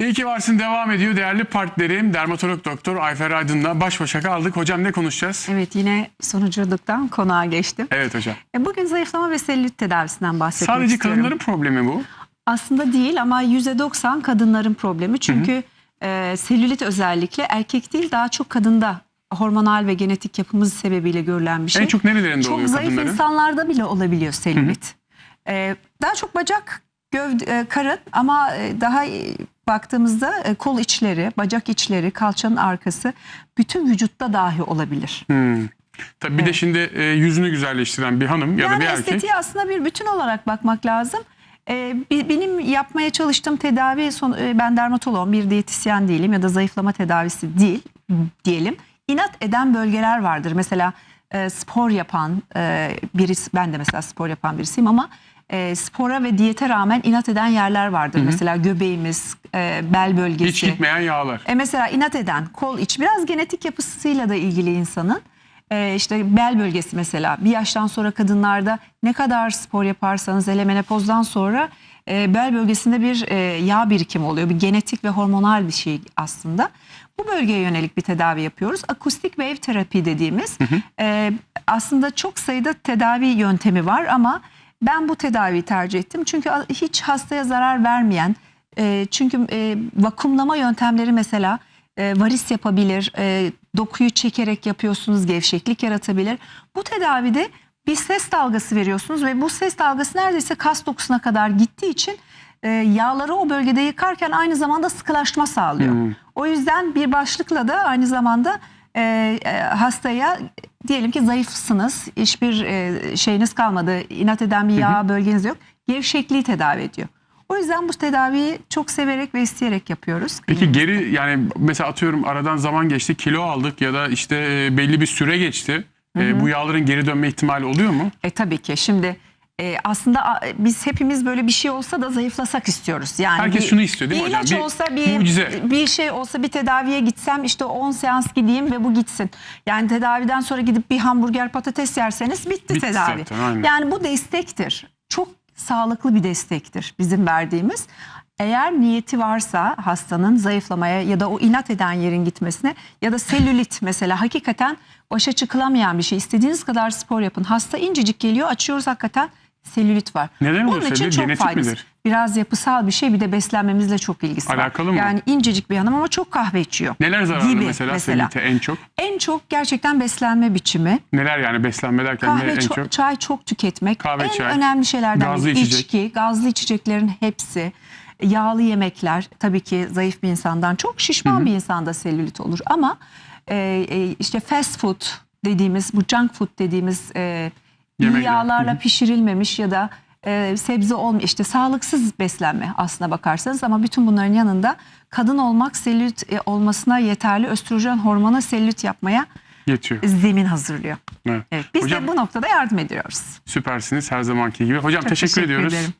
İyi ki varsın devam ediyor değerli partnerim. Dermatolog doktor Ayfer Aydın'la baş başa kaldık. Hocam ne konuşacağız? Evet yine sonuculuktan konuğa geçtim. Evet hocam. E, Bugün zayıflama ve selülit tedavisinden bahsetmek Sadece istiyorum. kadınların problemi bu. Aslında değil ama %90 kadınların problemi. Çünkü e, selülit özellikle erkek değil daha çok kadında hormonal ve genetik yapımız sebebiyle görülen bir şey. En çok nerelerinde Çok oluyor zayıf kadınların? insanlarda bile olabiliyor selülit. E, daha çok bacak, gövde, e, karın ama e, daha e, baktığımızda e, kol içleri, bacak içleri, kalçanın arkası bütün vücutta dahi olabilir. Hmm. Tabii bir de Evet. şimdi e, yüzünü güzelleştiren bir hanım ya da Yani bir erkek. estetiğe aslında bir bütün olarak bakmak lazım. Bi- benim yapmaya çalıştığım tedavi, son, e, ben dermatoloğum, bir diyetisyen değilim ya da zayıflama tedavisi değil diyelim. İnat eden bölgeler vardır. Mesela e, spor yapan e, birisi, ben de mesela spor yapan birisiyim ama e, spora ve diyete rağmen inat eden yerler vardır. Mesela göbeğimiz, e, bel bölgesi. Hiç gitmeyen yağlar. E mesela inat eden kol iç biraz genetik yapısıyla da ilgili insanın. E işte bel bölgesi mesela bir yaştan sonra kadınlarda ne kadar spor yaparsanız hele menopozdan sonra e, bel bölgesinde bir e, yağ birikimi oluyor. Bir genetik ve hormonal bir şey aslında. Bu bölgeye yönelik bir tedavi yapıyoruz. Akustik wave terapi dediğimiz e, aslında çok sayıda tedavi yöntemi var ama ben bu tedaviyi tercih ettim. Çünkü hiç hastaya zarar vermeyen e, çünkü e, vakumlama yöntemleri mesela e, varis yapabilir, e, dokuyu çekerek yapıyorsunuz, gevşeklik yaratabilir. Bu tedavide bir ses dalgası veriyorsunuz ve bu ses dalgası neredeyse kas dokusuna kadar gittiği için e, yağları o bölgede yıkarken aynı zamanda sıkılaşma sağlıyor. Hmm. O yüzden bir başlıkla da aynı zamanda e, e, hastaya diyelim ki zayıfsınız, hiçbir e, şeyiniz kalmadı, inat eden bir yağ bölgeniz yok, gevşekliği tedavi ediyor. O yüzden bu tedaviyi çok severek ve isteyerek yapıyoruz. Peki geri yani mesela atıyorum aradan zaman geçti kilo aldık ya da işte e, belli bir süre geçti. E, bu yağların geri dönme ihtimali oluyor mu? E tabii ki şimdi e, aslında biz hepimiz böyle bir şey olsa da zayıflasak istiyoruz. Yani Herkes bir- şunu istiyor değil mi bir hocam? ilaç Bir olsa bir mucize. bir şey olsa bir tedaviye gitsem işte 10 seans gideyim ve bu gitsin. Yani tedaviden sonra gidip bir hamburger patates yerseniz bitti, Bitti tedavi. zaten, aynen. Yani bu destektir. Sağlıklı bir destektir bizim verdiğimiz. Eğer niyeti varsa hastanın zayıflamaya ya da o inat eden yerin gitmesine ya da selülit mesela hakikaten başa çıkılamayan bir şey. İstediğiniz kadar spor yapın. Hasta incecik geliyor açıyoruz hakikaten selülit var. Neden Bunun için selülit? çok Genetik faydası. midir? Biraz yapısal bir şey bir de beslenmemizle çok ilgisi Alakalı var. mı? Yani incecik bir hanım ama çok kahve içiyor. Neler zararlı Gibi mesela, mesela. selülite en çok? En çok gerçekten beslenme biçimi. Neler yani beslenme derken ne Kahve, en ço- çok? çay çok tüketmek Kahve, en çay, önemli şeylerden gazlı biri. içecek. İçki, gazlı içeceklerin hepsi, yağlı yemekler tabii ki zayıf bir insandan çok şişman bir insanda selülit olur ama e, e, işte fast food dediğimiz bu junk food dediğimiz e, Yemekler. yağlarla Hı pişirilmemiş ya da e, sebze olmuyor işte sağlıksız beslenme aslına bakarsanız ama bütün bunların yanında kadın olmak selülit e, olmasına yeterli östrojen hormona selülit yapmaya Yetiyor. zemin hazırlıyor. Evet. Evet, biz Hocam de bu noktada yardım ediyoruz. süpersiniz her zamanki gibi. Hocam Çok teşekkür, teşekkür ediyoruz. ederim.